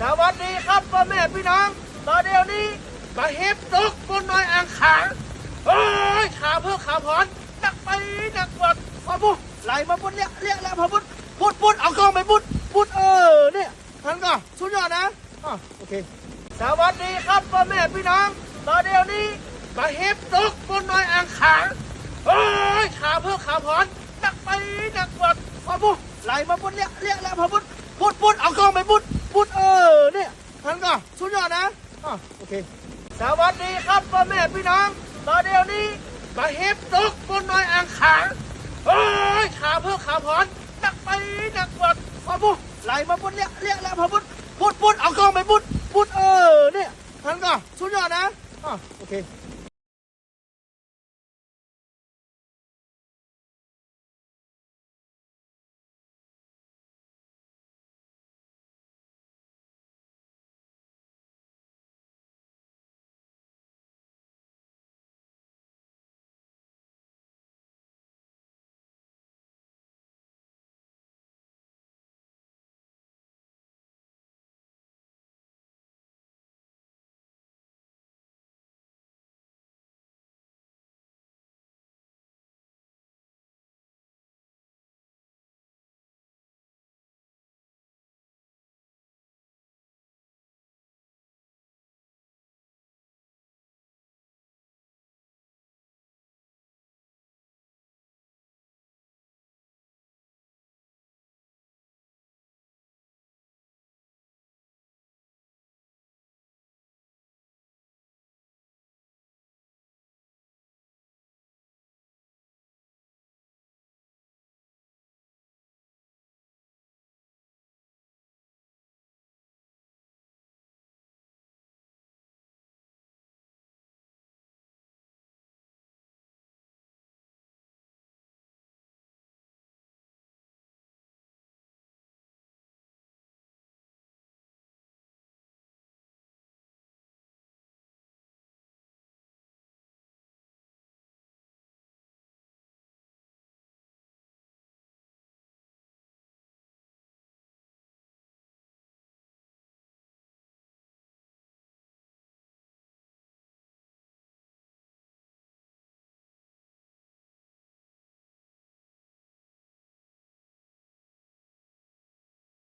สวัสดีครับพ่อแม่พี่น้อง ตอนเดียวนี้มาเฮ็บตกบนน้อยอ่างขางเฮ้ยขาเพื่อขาพรนักไปนักบวชพอพุไหลมาพุดเรียกเรียกแล้วพอพุดพุดพุดเอากล้องไปพุดพุดเออเนี่ยทันก็สุดยอดนะอะโอเค สวัสดีครับพ่อแม่พี่น้อง ตอนเดียวนี้มาเฮ็บตกบนน้อยอ่างขางเฮ้ยขาเพื่อขาพรนักไปนักบวชพอพุไหลมาพุดเรียกเรียกแล้วพอพุดพุดพุดเอากล้องไปพุด พุดเออเนี่ยทันก็สุดยอดนะอโอเค สวัสดีครับพ่อแม่พี่น้อง ตอนเดียวนี้มาเฮ็บตกบนน้อยอ่างขางเฮ้ยขาเพื่อขาพรนักไปนักบวชพอพุไหลมาพุดเรียกเรียกแล้วพอพุดพุดพุดเอากล้องไปพุดพุดเออเนี่ยทันก็สุดยอดนะอะโอเค